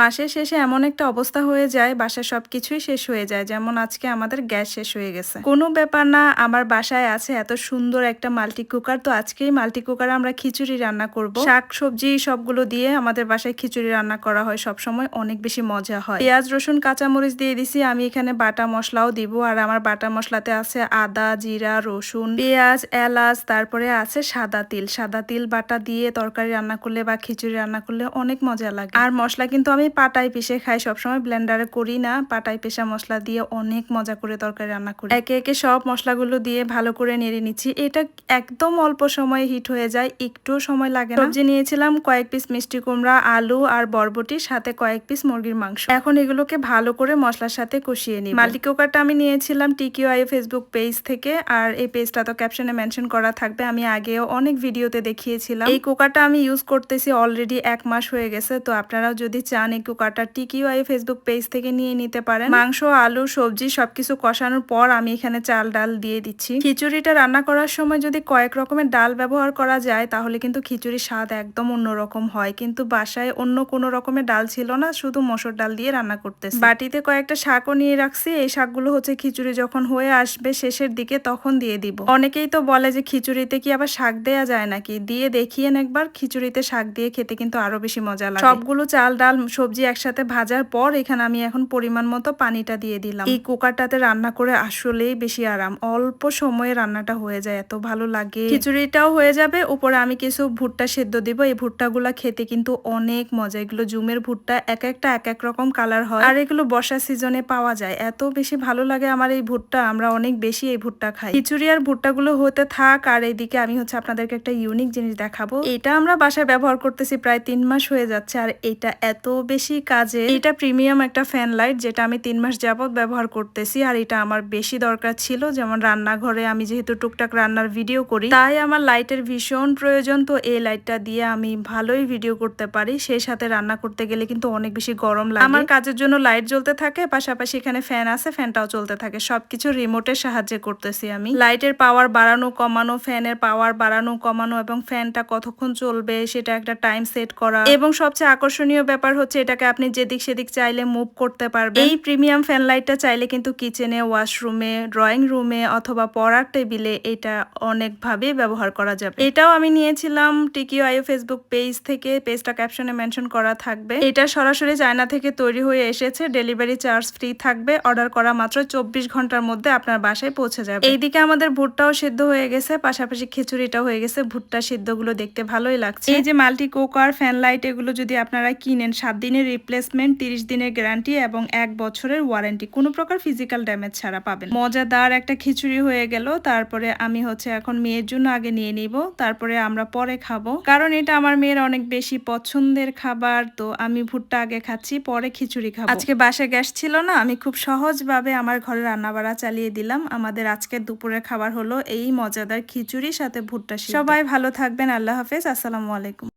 মাসের শেষে এমন একটা অবস্থা হয়ে যায়, বাসায় সবকিছুই শেষ হয়ে যায়। যেমন আজকে আমাদের গ্যাস শেষ হয়ে গেছে। কোনো ব্যাপার না, আমার বাসায় আছে এত সুন্দর একটা মাল্টি কুকার। তো আজকেই মাল্টি কুকারে আমরা খিচুড়ি রান্না করব। শাক, সবজি সবগুলো দিয়ে আমাদের বাসায় খিচুড়ি রান্না করা হয়। সব সময় অনেক বেশি মজা হয়। পেঁয়াজ, রসুন, কাঁচামরিচ দিয়ে দিছি। আমি এখানে বাটা মশলাও দিব। আর আমার বাটা মশলাতে আছে আদা, জিরা, রসুন, পেঁয়াজ, এলাচ, তারপরে আছে সাদা তিল। সাদা তিল বাটা দিয়ে তরকারি রান্না করলে বা খিচুড়ি রান্না করলে অনেক মজা লাগে। আর মশলা কিন্তু আমি পাটায় পিষে খাই, সবসময় ব্লেন্ডারে করি না। পাটায় পেশা মশলা দিয়ে অনেক মজা করে তরকারি রান্না করি। একে একে সব মশলাগুলো দিয়ে ভালো করে নেড়ে নিচ্ছি। এটা একদম অল্প সময়ে হিট হয়ে যায় একটু সময় লাগে না। সবজি নিয়েছিলাম কয়েক পিস মিষ্টি কুমড়া, আলু আর বরবটির সাথে কয়েক পিস মুরগির মাংস। এখন এগুলোকে ভালো করে মশলার সাথে কষিয়ে নিই মাল্টি কুকারটা আমি নিয়েছিলাম টিকিও আই ফেসবুক পেজ থেকে, আর এই পেজটা তো ক্যাপশনে মেনশন করা থাকবে। আমি আগেও অনেক ভিডিওতে দেখিয়েছিলাম। এই কুকারটা আমি ইউজ করতেছি অলরেডি এক মাস হয়ে গেছে, তো আপনারাও যদি চান এই কুকারটা টিকিও আই ফেসবুক পেজ থেকে নিয়ে নিতে পারেন। মাংস, আলু, সবজি সবকিছু কষানোর পর আমি এখানে চাল, ডাল দিয়ে দিচ্ছি। খিচুড়িটা রান্না করার সময় যদি কয়েক রকমের ডাল ব্যবহার করা যায়, তাহলে কিন্তু খিচুড়ির স্বাদ একদম অন্যরকম হয়। কিন্তু বাসায় অন্য কোনো রকমের ডাল ছিল না, শুধু মসুর ডাল দিয়ে রান্না করতেছি। বাটিতে কয়েকটা শাকও নিয়ে রাখছি। এই শাকগুলো হচ্ছে খিচুড়ি যখন হয়ে আসবে শেষের দিকে তখন দিয়ে দিব। অনেকেই তো বলে যে খিচুড়িতে কি আবার শাক দেয়া যায় নাকি? দিয়ে দেখিয়েন একবার। খিচুড়িতে শাক দিয়ে খেতে কিন্তু আরও বেশি মজা লাগে। সবগুলো চাল, ডাল সবজি একসাথে ভাজার পর এখানে আমি এখন পরিমাণ মতো পানিটা দিয়ে দিলাম। এই কুকারটাতে রান্না করে আসলেই বেশি আরাম। অল্প সময়ে রান্নাটা হয়ে যায়, এত ভালো লাগে। খিচুড়িটাও হয়ে যাবে, উপরে আমি কিছু ভুট্টা সেদ্ধ দিব। এই ভুট্টাগুলা খেতে কিন্তু অনেক মজা। এগুলো জুমের ভুট্টা এক একটা, এক এক রকম কালার হয়। আর এগুলো বর্ষা সিজনে পাওয়া যায়। এত বেশি ভালো লাগে আমার এই ভুট্টা, আমরা অনেক বেশি এই ভুট্টা খাই। খিচুড়ি আর ভুট্টাগুলো হতে থাক, আর এইদিকে আমি হচ্ছে আপনাদেরকে একটা ইউনিক জিনিস দেখাবো। এটা আমরা বাসায় ব্যবহার করতেছি প্রায় তিন মাস হয়ে যাচ্ছে, আর এটা এত বেশি কাজে। এটা প্রিমিয়াম একটা ফ্যান লাইট যেটা আমি তিন মাস যাবত ব্যবহার করতেছি আর এটা আমার বেশি দরকার ছিল। যেমন রান্নাঘরে আমি যেহেতু টুকটাক রান্নার ভিডিও করি, তাই আমার লাইটের ভীষণ প্রয়োজন। তো এই লাইটটা দিয়ে আমি ভালোই ভিডিও করতে পারি। সেই সাথে রান্না করতে গেলে কিন্তু অনেক বেশি গরম লাগে। আমার কাজের জন্য লাইট জ্বলতে থাকে, পাশাপাশি এখানে ফ্যান আছে, ফ্যানটাও চলতে থাকে। সবকিছু রিমোটের সাহায্যে করতেছি আমি। লাইটের পাওয়ার বাড়ানো, কমানো, ফ্যানের পাওয়ার বাড়ানো, কমানো এবং ফ্যানটা কতক্ষণ চলবে সেটা একটা টাইম সেট করা। এবং সবচেয়ে আকর্ষণীয় ব্যাপার হচ্ছে এটাকে আপনি যেদিক সেদিক চাইলে মুভ করতে পারবেন। এই প্রিমিয়াম ফ্যান লাইটটা চাইলে কিন্তু কিচেনে ওয়াশরুমে ড্রয়িং রুমে অথবা পড়ার টেবিলে এটা অনেকভাবে ব্যবহার করা যাবে। এটাও আমি নিয়েছিলাম টিকিও আইও ফেসবুক পেজ থেকে পেজটা ক্যাপশনে মেনশন করা থাকবে। এটা সরাসরি চায়না থেকে তৈরি হয়ে এসেছে ডেলিভারি চার্জ ফ্রি থাকবে অর্ডার করা মাত্র চব্বিশ ঘণ্টার মধ্যে আপনার বাসায় পৌঁছে যাবে। এইদিকে আমাদের ভুট্টাও সিদ্ধ হয়ে গেছে, পাশাপাশি খিচুড়িটাও হয়ে গেছে, ভুট্টা সিদ্ধগুলো দেখতে ভালোই লাগছে। এই যে মাল্টি কুকার ফ্যান লাইট এগুলো যদি আপনারা কিনেন, সাত দিনের রিপ্লেসমেন্ট তিরিশ দিনের গ্যারান্টি এবং এক বছরের ওয়ারেন্টি কোনো প্রকার ফিজিক্যাল ড্যামেজ ছাড়া পাবেন মজাদার একটা খিচুড়ি হয়ে গেল। তারপরে আমি হচ্ছে এখন মেয়ের জন্য আগে নিয়ে নিব। তারপরে আমরা পরে খাব। কারণ এটা আমার মেয়ের অনেক বেশি পছন্দের খাবার। তো আমি ভুট্টা আগে খাচ্ছি, পরে খিচুড়ি খাব। আজকে বাসায় গ্যাস ছিল না। আমি খুব সহজভাবে আমার ঘরে রান্নাবাড়া চালিয়ে দিলাম। আমাদের আজকের দুপুরের খাবার হলো এই মজাদার খিচুড়ির সাথে ভুট্টা সবাই ভালো থাকবেন। আল্লাহ হাফেজ। আসসালামু আলাইকুম।